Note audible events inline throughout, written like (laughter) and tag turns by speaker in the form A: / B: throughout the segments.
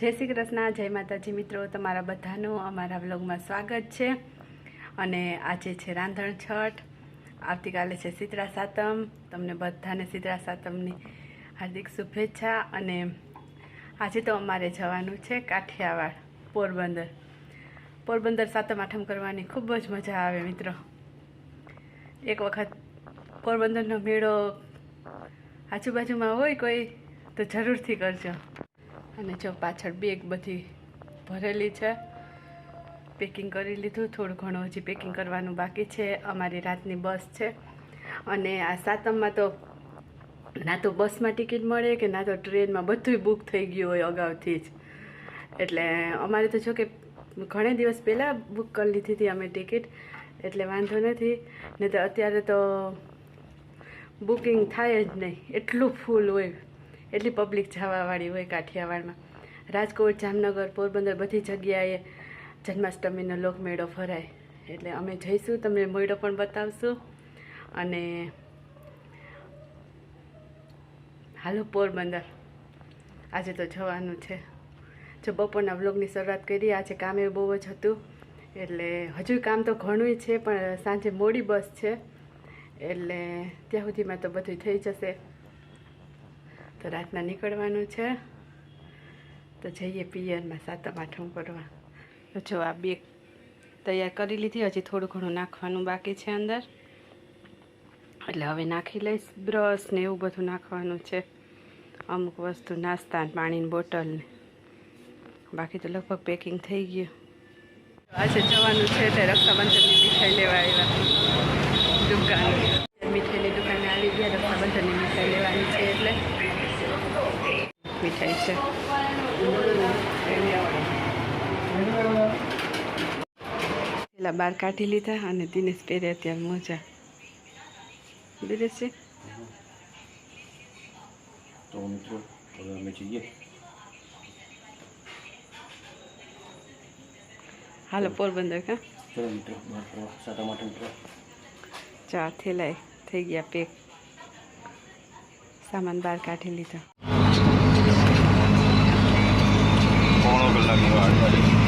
A: જય શ્રી કૃષ્ણ, જય માતાજી મિત્રો, તમારા બધાનું અમારા વ્લોગમાં સ્વાગત છે. અને આજે છે રાંધણ છઠ, આવતીકાલે છે શીતળા સાતમ. તમને બધાને શીતળા સાતમની હાર્દિક શુભેચ્છા અને આજે તો અમારે જવાનું છે કાઠિયાવાડ, પોરબંદર. પોરબંદર સાતમ આઠમ કરવાની ખૂબ જ મજા આવે મિત્રો. એક વખત પોરબંદરનો મેળો આજુબાજુમાં હોય કોઈ, તો જરૂરથી કરજો. અને જો પાછળ બેગ બધી ભરેલી છે. પેકિંગ કરી લીધું. થોડું ઘણું હજી પેકિંગ કરવાનું બાકી છે. અમારી રાતની બસ છે. અને આ સાતમમાં તો ના તો બસમાં ટિકિટ મળે કે ના તો ટ્રેનમાં બધુંય બુક થઈ ગયું હોય અગાઉથી જ. એટલે અમારે તો જો કે ઘણા દિવસ પહેલાં બુક કરી લીધી હતી અમે ટિકિટ એટલે વાંધો નથી. ને તો અત્યારે તો બુકિંગ થાય જ નહીં. એટલું ફૂલ હોય. એટલી પબ્લિક જવાવાળી હોય કાઠિયાવાડમાં. રાજકોટ, જામનગર, પોરબંદર બધી જગ્યાએ જન્માષ્ટમીનો લોકમેળો ફરાય એટલે અમે જઈશું, તમને મેળો પણ બતાવશું. અને હાલો પોરબંદર. આજે તો જવાનું છે. જો બપોરના વ્લોગની શરૂઆત કરી આજે કામે બહુ જ હતું. એટલે હજુ કામ તો ઘણું છે, પણ સાંજે મોડી બસ છે. એટલે ત્યાં સુધીમાં તો બધું થઈ જશે. તો રાતના નીકળવાનું છે. તો જઈએ પિયરમાં સાતમ આઠમ કરવા તો જો આ બેગ તૈયાર કરી લીધી, હજી થોડું ઘણું નાખવાનું બાકી છે અંદર. એટલે હવે નાખી લઈશ બ્રશ ને એવું બધું નાખવાનું છે. અમુક વસ્તુ નાસ્તા પાણીની બોટલ ને. બાકી તો લગભગ પેકિંગ થઈ ગયું. આજે જવાનું છે તે રક્ષાબંધનની મીઠાઈ લેવા આવ્યા. દુકાન મીઠાઈની દુકાને આવી ગયા રક્ષાબંધનની મીઠાઈ લેવાની છે એટલે મીઠાઈ છે. પેલા બાર કાઢી લીધા અને દિનેશ પહેરે અત્યારે મોજા. દિનેશ છે
B: તો મિત્રો હવે અમે જઈએ.
A: હાલો પોરબંદર કા?
B: ચલો મિત્રો બહાર ફરવા.
A: ચા થેલાય થઈ ગયા પેક. સામાન બહાર કાઢી લીધો.
B: પોણો કલાકની વાટ
A: અત્યારે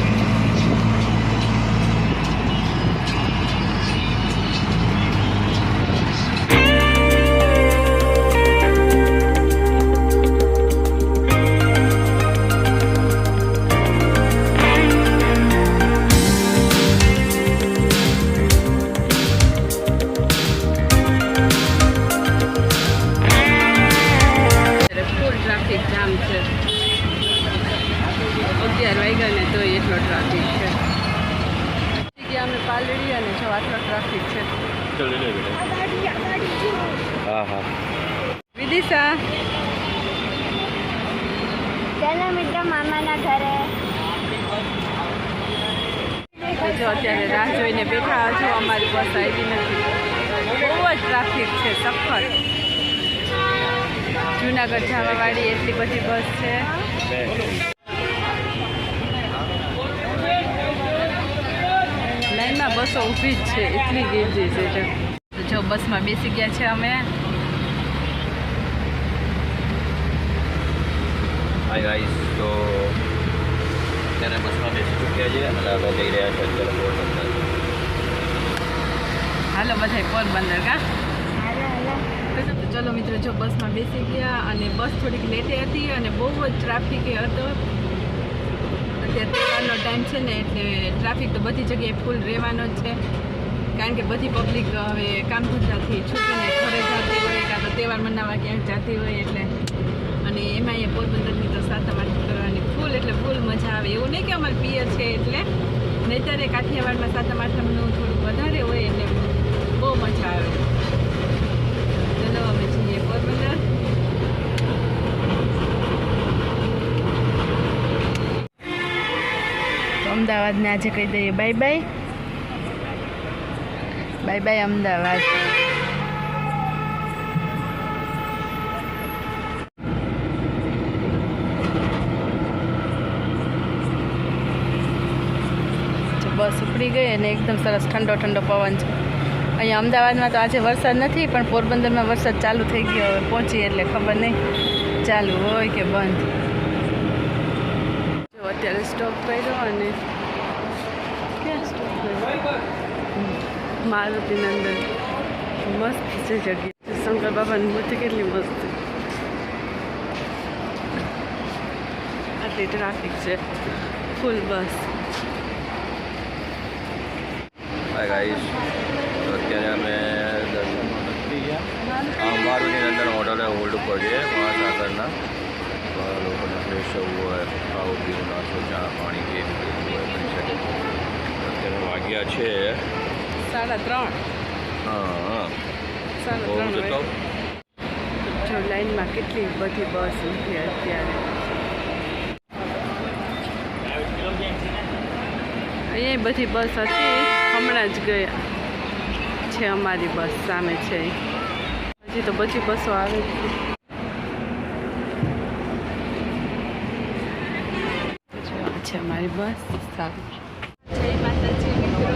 B: ચાલો
C: મિત્રો મામાના ઘરે
A: જો અત્યારે રાહ જોઈને બેઠા છો અમારી બસ આવી નથી. બહુ જ ટ્રાફિક છે, સખત. જુનાગઢ જવાવાળી એટલી બધી બસ છે. લાઈનમાં બસો ઊભી જ છે, એટલી ગીરજી છે. જો બસમાં બેસી ગયા છે અમે.
B: હાય ગાઈસ તો અત્યારે બસમાં બેસી ચૂક્યા છે અને હવે જઈ રહ્યા છે અત્યારે પોરબંદર
A: હાલો બધાય પોરબંદર કા?
C: હાલો હાલો.
A: તો ચલો મિત્રો જો બસમાં બેસી ગયા અને બસ થોડીક લેટે હતી અને બહુ જ ટ્રાફિક હતો. અત્યારે તહેવારનો ટાઈમ છે ને એટલે ટ્રાફિક તો બધી જગ્યાએ ફૂલ રહેવાનો જ છે. કારણ કે બધી પબ્લિક હવે કામ ધંધાથી છૂટીને ઘરે જતી હોય કાં તો તહેવાર મનાવવા ક્યાંક જતી હોય એટલે એમાં એ પોરબંદરની તો સાતમ આઠમ કરવાની ફૂલ એટલે ફૂલ મજા આવે. એવું નહીં કે અમારે પિયર છે એટલે. નહીતરે કાઠિયાવાડમાં સાતમ આઠમનું થોડુંક વધારે હોય એટલે બહુ મજા આવે. ચલો અમે જઈએ પોરબંદર. અમદાવાદને આજે કહી દઈએ bye bye bye bye Ahmedabad જો બસ ગઈ અને એકદમ સરસ ઠંડો ઠંડો પવન છે. અહીંયા અમદાવાદમાં તો આજે વરસાદ નથી, પણ પોરબંદરમાં વરસાદ ચાલુ થઈ ગયો. હવે પહોંચી એટલે ખબર નહીં ચાલુ હોય કે બંધ. અત્યારે સ્ટોપ કર્યો અને ક્યાં સ્ટોપ કર્યો? મારુતિ નંદન મસ્ત છે જગ્યા. શંકર બાબાની મૂર્તિ કેટલી મસ્ત આટલી ટ્રાફિક છે. ફૂલ બસ
B: હાય ગાઈસ તો અત્યારે અમે મારુતિની અંદર હોટલે હોલ્ડ ઉપર છે મહાસાગરના. લોકોને ફ્રેશ થવું હોય ખાવું પીવું નાસ્તો ચા પાણી કે અત્યારે વાગ્યા છે.
A: સાડા ત્રણ.
B: હા
A: સાડા ત્રણ. જો લાઈનમાં કેટલી બધી બસ ઊભી અત્યારે. અહીંયા બધી બસ હતી. હમણાં જ ગયા છે અમારી બસ, સામે છે. હજી તો બધી બસો આવે છે. અમારી બસ, સારું. જય માતાજી, મિત્રો.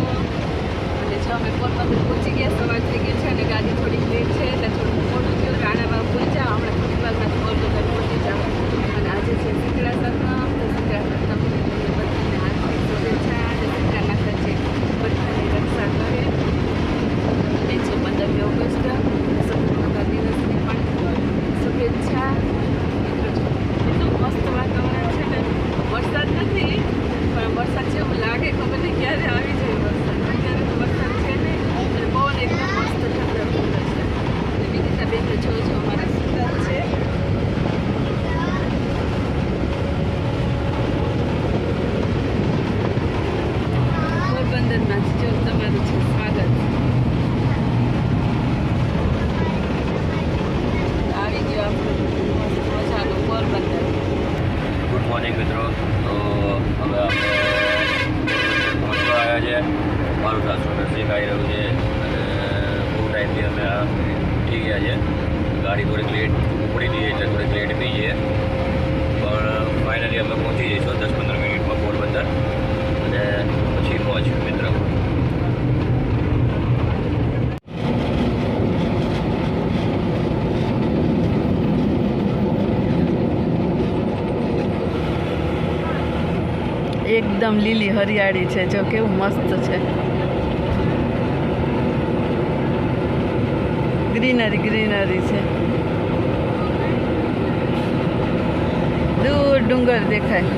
A: અને જો અમે પોરબંદર પહોંચી ગયા, સવાર થઈ છે અને ગાડી થોડીક લેટ છે, એટલે થોડું મોડું થયું. રાણામાં પહોંચ્યા હમણાં થોડી વારમાં પોરબંદર પહોંચી જાવ અને આજે છે સત્તમ તો શીતળા સત્તમ બધાને હાર્દિક શુભેચ્છા અને શીતળા માતાજી બધાની રક્ષા કરે અને છે પંદરમી ઓગસ્ટ સ્વતંત્રતા દિવસની પણ શુભેચ્છા મિત્રો જો એટલું મસ્ત વાતાવરણ છે ને વરસાદ નથી પણ વરસાદ જેવું લાગે ખબર નહીં ક્યારે આવી જાય વરસાદ અત્યારે તો વરસાદ છે નહીં અને પવન એકદમ મસ્ત ઠંડો ઠંડો છે અને બીજી બેન જો જો અમારા સુંદર છે પોરબંદરમાંથી જો તમારું છે સ્વાગત આવી ગયો આપણું મસ્ત મજાનું પોરબંદર
B: ગુડ મોર્નિંગ મિત્રો તો હવે આપણે પહોંચવા આવ્યા છે મારું સાસુ નર્સિંગ આવી રહ્યું છે અને બહુ ટાઈમથી અમે આ ઉઠી ગયા છે ગાડી થોડીક લેટ ઉપડી જઈએ એટલે થોડીક લેટ બી જઈએ પણ ફાઇનલી અમે પહોંચી જઈશું દસ પંદર મિનિટમાં પોરબંદર. અને પછી પહોંચ્યું મિત્રો.
A: એકદમ લીલી હરિયાળી છે. જો કેવું મસ્ત છે. ગ્રીનરી ગ્રીનરી છે. દૂર ડુંગર દેખાય.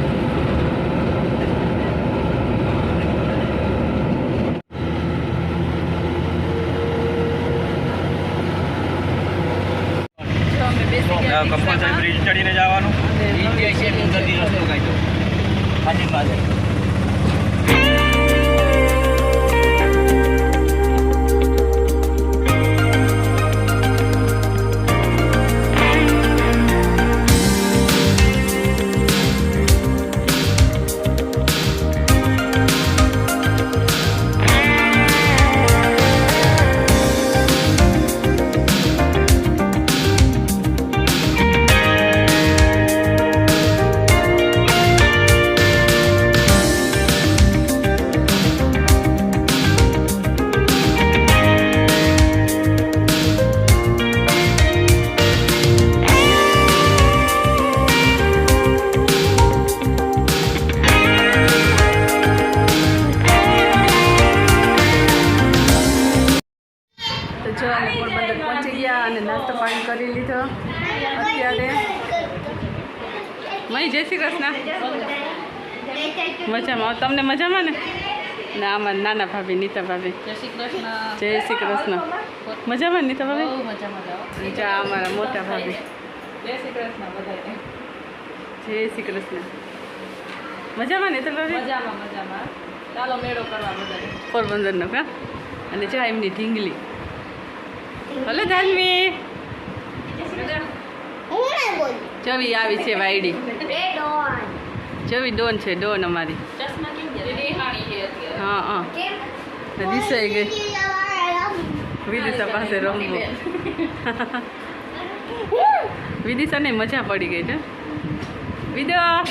A: જો અમે બેસી ગયા રિક્ષામાં.
B: બ્રિજ ચડીને જવાનું.
A: આજે હવે મય જય શ્રી કૃષ્ણ. મજામાં. તમને મજામાં ને? ના આમાં નાના ભાભી નીતા ભાભી.
D: જય શ્રી કૃષ્ણ.
A: જય શ્રી કૃષ્ણ. મજામાં નીતા ભાભી? બીજા જા અમારા મોટા ભાભી.
D: જય શ્રી કૃષ્ણ
A: જય શ્રી કૃષ્ણ. મજામાં ને તો ભાભી?
D: મજામાં મજામાં. ચાલો મેળો કરવા
A: પોરબંદરનો કા? અને જા એમની ઢીંગલી. ભલે જાનવી. જવી આવી છે વાયડી. જવી ડોન છે ડોન અમારી.
D: ચશ્મા કેમ છે? રેહાણી છે
A: હા હા. દિશાઈ ગઈ. વિદિશા પાસે રમવું. (laughs) વિદિશાને મજા પડી ગઈ છે. વિદા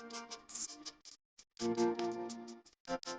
A: Thank you.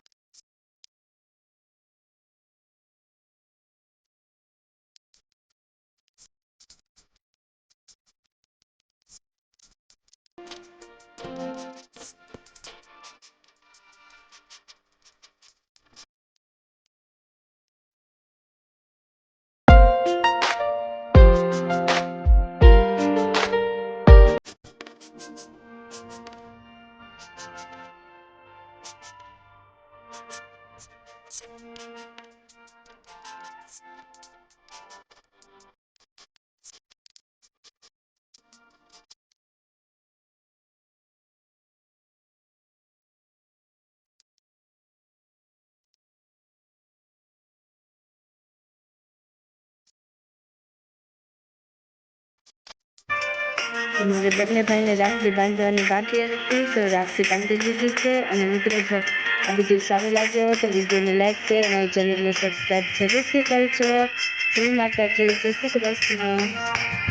C: મારે બંને ભાઈને રાખડી બાંધવાની બાકી હતી તો રાખડી બાંધી દીધી છે અને જો આ વીડિયો સારો લાગ્યો તો વિડીયોને લાઈક શેર અને ચેનલને સબસ્ક્રાઈબ જરૂરથી કરજો જય માતાજી જય શ્રી કૃષ્ણ